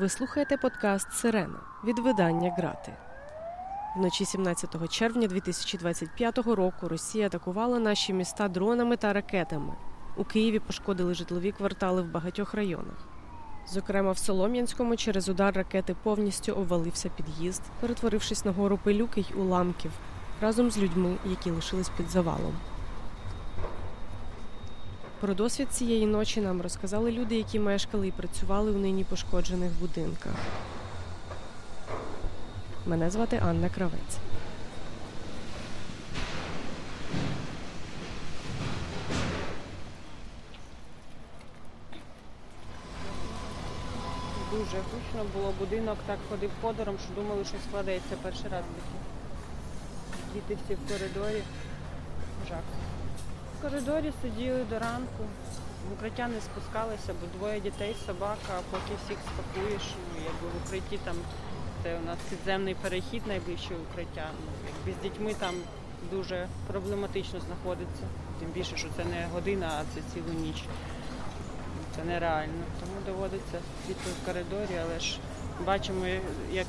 Ви слухаєте подкаст Сирена від видання Грати. Вночі 17 червня 2025 року Росія атакувала наші міста дронами та ракетами. У Києві пошкодили житлові квартали в багатьох районах. Зокрема, в Солом'янському через удар ракети повністю обвалився під'їзд, перетворившись на гору пилюки й уламків разом з людьми, які лишились під завалом. Про досвід цієї ночі нам розказали люди, які мешкали і працювали у нині пошкоджених будинках. Мене звати Анна Кравець. Дуже гучно було, будинок так ходив ходором, що думали, що складається перший раз таке. Діти всі в коридорі. Жах. В коридорі сиділи до ранку. В укриття не спускалися, бо двоє дітей, собака, а поки всіх спакуєш, ну, якби в укритті там це у нас підземний перехід, найближче укриття. Ну, якби з дітьми там дуже проблематично знаходиться. Тим більше, що це не година, а це цілу ніч. Це нереально. Тому доводиться світло в коридорі, але ж бачимо, як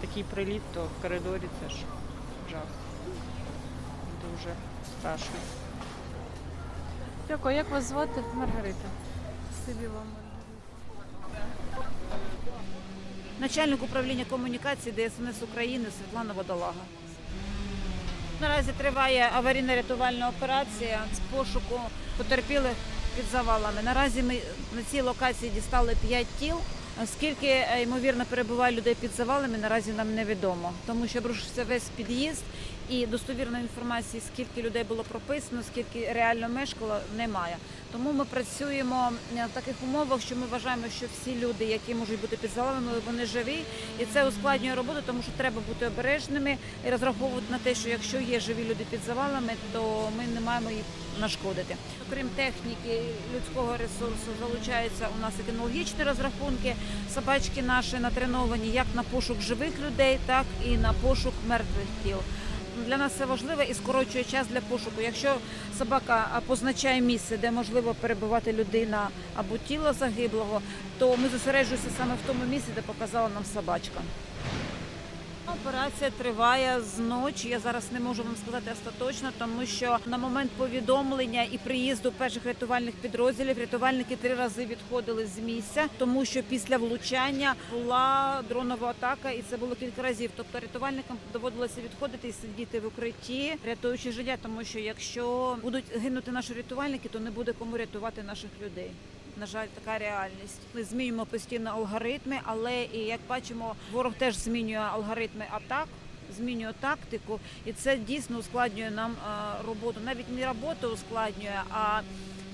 такий приліт, то в коридорі це ж жах. Дуже страшно. Дякую, як вас звати? Маргарита. Сивіла начальник управління комунікації ДСНС України Світлана Водолага. Наразі триває аварійно-рятувальна операція з пошуку потерпілих під завалами. Наразі ми на цій локації дістали 5 тіл. Скільки е, ймовірно перебуває людей під завалами, наразі нам невідомо, тому що обрушився весь під'їзд і достовірної інформації, скільки людей було прописано, скільки реально мешкало, немає. Тому ми працюємо е, в таких умовах, що ми вважаємо, що всі люди, які можуть бути під завалами, вони живі, і це ускладнює роботу, тому що треба бути обережними і розраховувати на те, що якщо є живі люди під завалами, то ми не маємо їх нашкодити. Окрім техніки, людського ресурсу, залучаються у нас і розрахунки. Собачки наші натреновані як на пошук живих людей, так і на пошук мертвих тіл. Для нас це важливо і скорочує час для пошуку. Якщо собака позначає місце, де можливо перебувати людина або тіло загиблого, то ми зосереджуємося саме в тому місці, де показала нам собачка. Операція триває з ночі. Я зараз не можу вам сказати остаточно, тому що на момент повідомлення і приїзду перших рятувальних підрозділів рятувальники три рази відходили з місця, тому що після влучання була дронова атака, і це було кілька разів. Тобто рятувальникам доводилося відходити і сидіти в укритті, рятуючи життя, тому що якщо будуть гинути наші рятувальники, то не буде кому рятувати наших людей. На жаль, така реальність. Ми змінюємо постійно алгоритми, але і як бачимо, ворог теж змінює алгоритми атак, змінює тактику, і це дійсно ускладнює нам е, роботу. Навіть не роботу ускладнює, а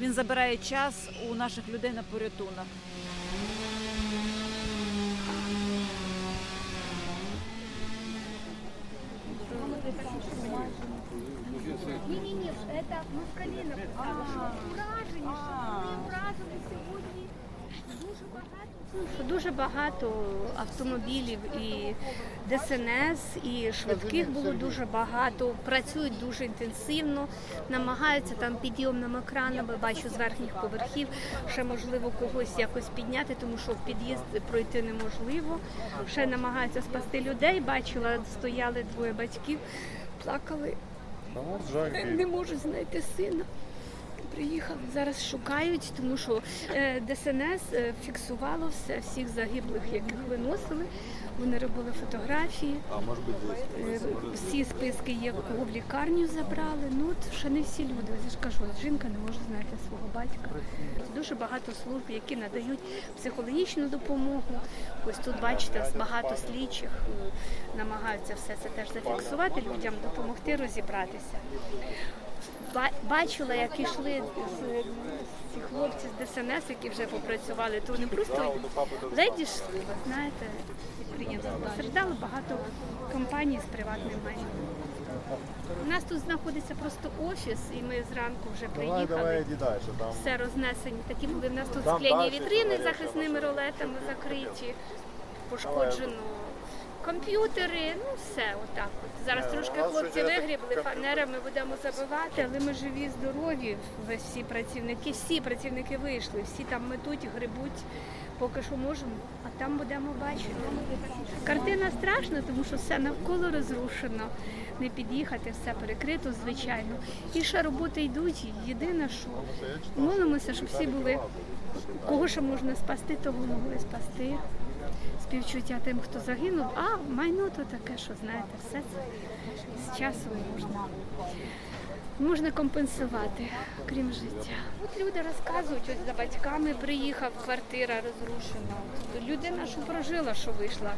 він забирає час у наших людей на порятунок. Ні-ні-ні, це ми в коліна писали, що вражені, що ми вразили сьогодні дуже багато. Автомобілів і ДСНС, і швидких було дуже багато. Працюють дуже інтенсивно, намагаються там підйомними кранами, бачу з верхніх поверхів, ще можливо когось якось підняти, тому що в під'їзд пройти неможливо. Ще намагаються спасти людей. Бачила, стояли двоє батьків, плакали. Не можуть знайти сина. Приїхали зараз шукають, тому що е, ДСНС е, фіксувало все, всіх загиблих, яких виносили. Вони робили фотографії. Е, Всі списки є, кого в лікарню забрали. Ну от ще не всі люди. Я ж кажу, жінка не може знайти свого батька. Дуже багато служб, які надають психологічну допомогу. Ось тут бачите, багато слідчих е, намагаються все це теж зафіксувати людям, допомогти розібратися. Ба- бачила, як ішли ці хлопці з ДСНС, які вже попрацювали, то вони просто ледь йшли, ви знаєте, підприємство постраждало багато компаній з приватним майном. У нас тут знаходиться просто офіс, і ми зранку вже Давай, приїхали. давай, дальше. Там Все рознесені. Такі були в нас тут скляні вітрини щось захисними ролетами закриті, пошкоджено. Комп'ютери, ну все, отак. От. Зараз Не, трошки у нас хлопці є вигрібли, комп'ютер. фанерами будемо забивати, але ми живі, здорові. Весь всі працівники, всі працівники вийшли, всі там метуть, грибуть, поки що можемо, а там будемо бачити. Картина страшна, тому що все навколо розрушено. Не під'їхати, все перекрито, звичайно. І ще роботи йдуть. Єдине, що молимося, щоб всі були. Кого ще можна спасти, того могли спасти. Співчуття тим, хто загинув, а майно то таке, що знаєте, все це з часом можна. Можна компенсувати, крім життя. От люди розказують, ось за батьками приїхав, квартира розрушена. Людина, що прожила, що вийшла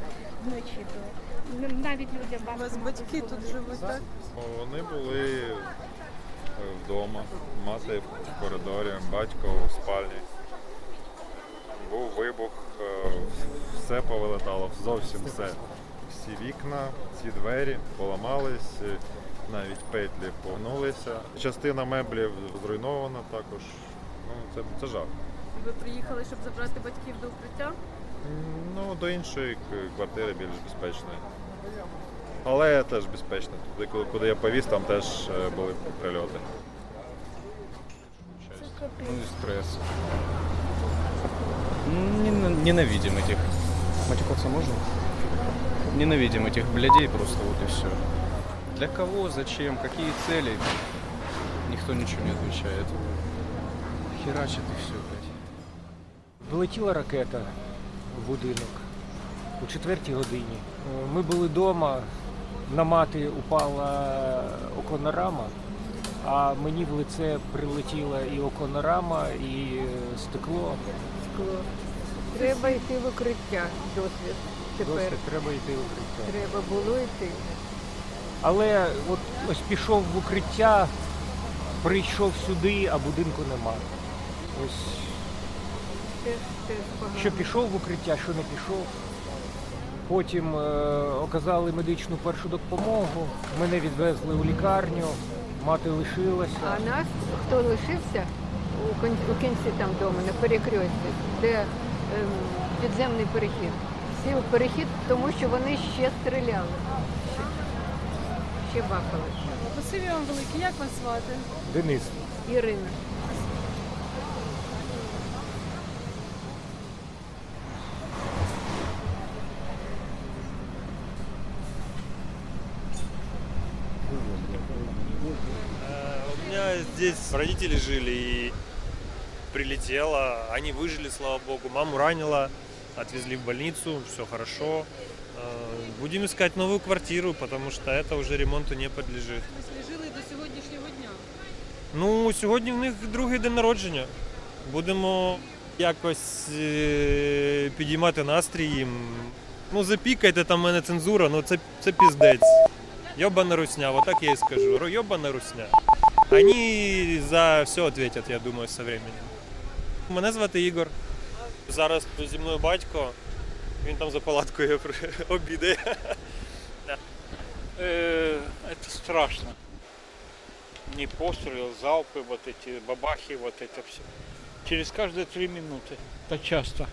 вночі, то навіть людям У вас батьки тут живуть, так? Вони були е, вдома, мати в коридорі, батько у спальні. Був вибух, е, все повилетало, зовсім все. Всі вікна, ці двері поламались, е, навіть петлі погнулися. Частина меблів зруйнована також. Ну, це, це жах. Ви приїхали, щоб забрати батьків до укриття? Ну, до іншої квартири більш безпечної. Але теж безпечно. Туди, куди- куди я повіз, там теж е, були прильоти. Ну и стресс. Нен- Ненавидим этих. Матюкаться можно? Ненавидим этих блядей просто вот и все. Для кого, зачем, какие цели? Никто ничего не отвечает. Херачит и все, блядь. Влетіла ракета в будинок у четвертій годині. Е, Ми були вдома, на мати упала оконорама, а мені в лице прилетіла і оконорама, і е, стекло. Треба йти в укриття досвід. Тепер Досить треба йти в укриття. треба було йти. Але от ось пішов в укриття, прийшов сюди, а будинку нема. Ось Теж, теж погано. що пішов в укриття, що не пішов. Потім е, оказали медичну першу допомогу, мене відвезли у лікарню, мати лишилася. А нас, хто лишився у, кін- у кінці там дому, на перекресті, де ем, підземний перехід. Сів перехід, тому що вони ще стріляли. Ще, ще бахали. Спасибі вам велике. Як вас звати? Денис. Ірина. Э, У меня здесь родители жили и прилетело. Они выжили, слава богу. Маму ранило, отвезли в больницу, все хорошо. Э, Будем искать новую квартиру, потому что это уже ремонту не подлежит. Ви жили до сьогоднішнього дня. Ну, сьогодні в них другий день народження. Будемо якось е, підіймати настрій їм. Ну, запікайте там в мене цензура, ну це, це піздець. Йобана русня, отак я і скажу. Ро- Йобана русня. Вони за все відповідять, я думаю, з временем. Мене звати Ігор. Зараз зі мною батько. Він там за палаткою обідає. Э, это страшно. Не пострелы, залпы, вот эти бабахи, вот это все. Через каждые три минути. Та часто.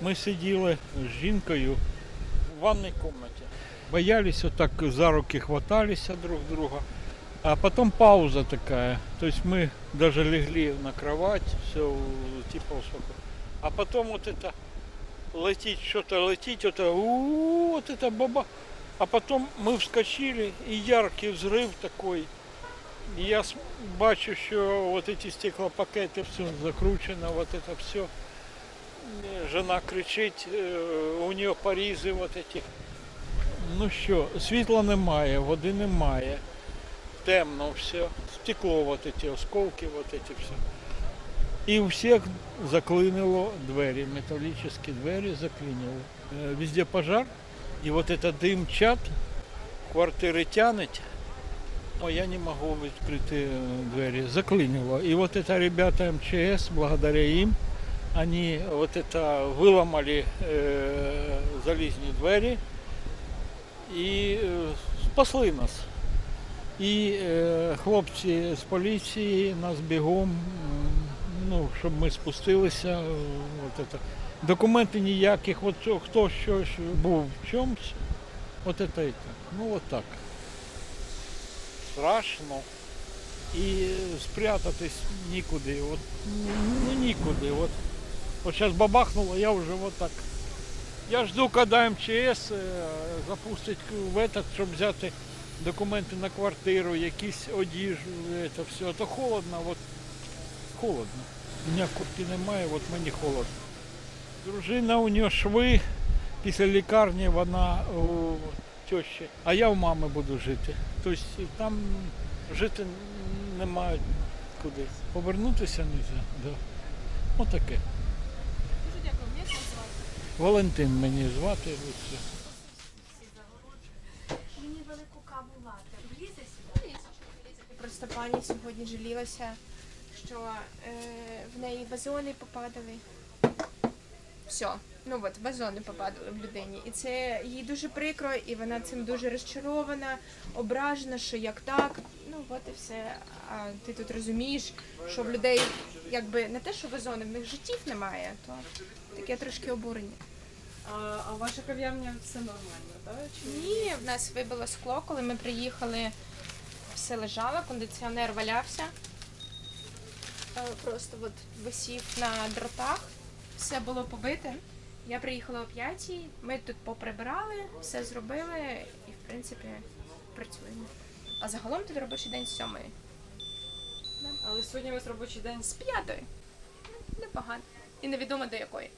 Ми сиділи з жінкою в ванній кімнаті. Боялись отак за руки хваталися друг друга. А потом пауза такая. То есть мы даже легли на кровать, все типа успокоились. А потом вот это летит, что-то летит, это у вот это баба. А потом мы вскочили, и яркий взрыв такой. И я с- бачу, що вот эти стеклопакети, все закручено, вот это все. Жена кричить, е, у нее порізи вот эти. Ну що, світла немає, води немає. Темно все. Стекло, вот эти осколки, вот эти все. І у всіх заклинило двері, металічні двері заклинило. Е, Везде пожар, і вот это дим чат, квартири тянуть, но я не могу відкрити е, двері, заклинило. І вот это ребята МЧС, благодаря им, они вот это выломали э, залізні двері і е, спасли нас. І е, хлопці з поліції нас бігом, ну, щоб ми спустилися. От это. Документи ніяких, от хто що, був в чомусь, от це і так. Ну от так. Страшно. І спрятатись нікуди. От, ну нікуди. От Вот сейчас бабахнуло, я вот так. Я жду, когда МЧС е, запустить в этот, щоб взяти документи на квартиру, якісь одіжу, це все. А то холодно, от холодно. У мене куртки немає, от мені холодно. Дружина у нього шви, після лікарні вона у тещі, а я у мами буду жити. Тобто там жити немає куди. Повернутися не можна. Да. Отаке. Дуже дякую. Як вас звати? Валентин мені звати. от це. Мені велику каву лати. Влізе сюди? Просто пані сьогодні жалілася, що е, в неї вазони попадали. Все, ну от вазони попадали в людині. І це їй дуже прикро, і вона цим дуже розчарована, ображена, що як так. Ну от і все. А ти тут розумієш, що в людей якби не те, що вазони, в них життів немає, то таке трошки обурення. А, а ваша кав'ярня все нормально, так? Чи Ні, в нас вибило скло, коли ми приїхали, все лежало, кондиціонер валявся. Е, Просто от висів на дротах, все було побите. Я приїхала о п'ятій, ми тут поприбирали, все зробили і, в принципі, працюємо. А загалом тут робочий день з сьомої. Але сьогодні у вас робочий день З п'ятої. Непогано. І невідомо до якої.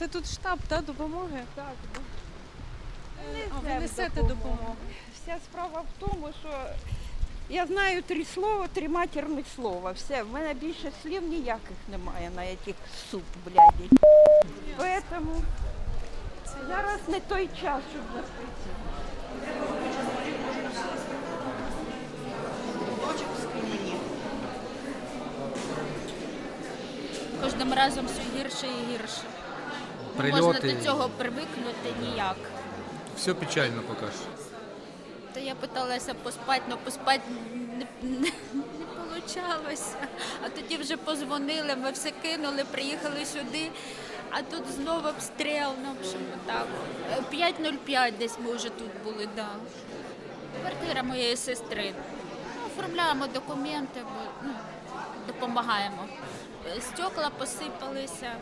Це тут штаб та допомоги. Так, А ви несете допомогу. Вся справа в тому, що я знаю три слова, три матерних слова. Все, в мене більше слів ніяких немає на яких суп, бляді. Поэтому зараз не той час, щоб запитати. Кожним разом все гірше і гірше. Не можна до цього привикнути ніяк. Все печально пока что. Та я питалася поспати, але поспати не, не, не получалося. А тоді вже позвонили, ми все кинули, приїхали сюди, а тут знову обстріл, ну, в общем, так. Е, 5.05 десь ми вже тут були, да. Квартира моєї сестри. Ну, оформляємо документи, бо, ну, допомагаємо. Стекла посипалися,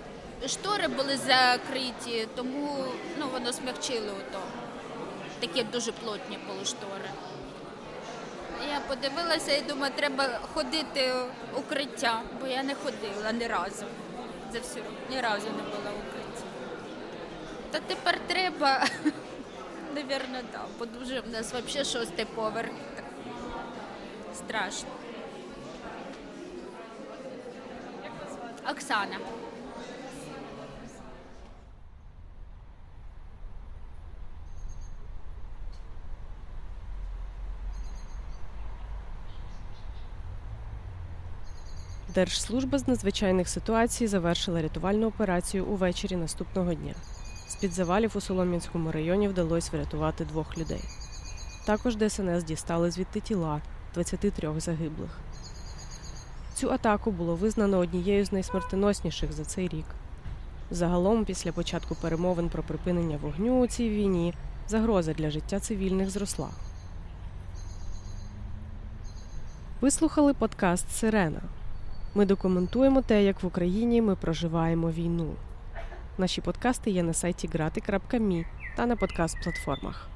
штори були закриті, тому ну, воно смягчило ото такі дуже плотні полуштори. Я подивилася і думаю, треба ходити в укриття, бо я не ходила ні разу. За всю ні разу не була в укритті. Та тепер треба, навірно, так, бо дуже в нас взагалі шостий поверх. Так. Страшно. Оксана. Держслужба з надзвичайних ситуацій завершила рятувальну операцію увечері наступного дня. З-під завалів у Солом'янському районі вдалося врятувати двох людей. Також ДСНС дістали звідти тіла 23 загиблих. Цю атаку було визнано однією з найсмертоносніших за цей рік. Загалом, після початку перемовин про припинення вогню у цій війні, загроза для життя цивільних зросла. Ви слухали подкаст Сирена. Ми документуємо те, як в Україні ми проживаємо війну. Наші подкасти є на сайті grati.me та на подкаст-платформах.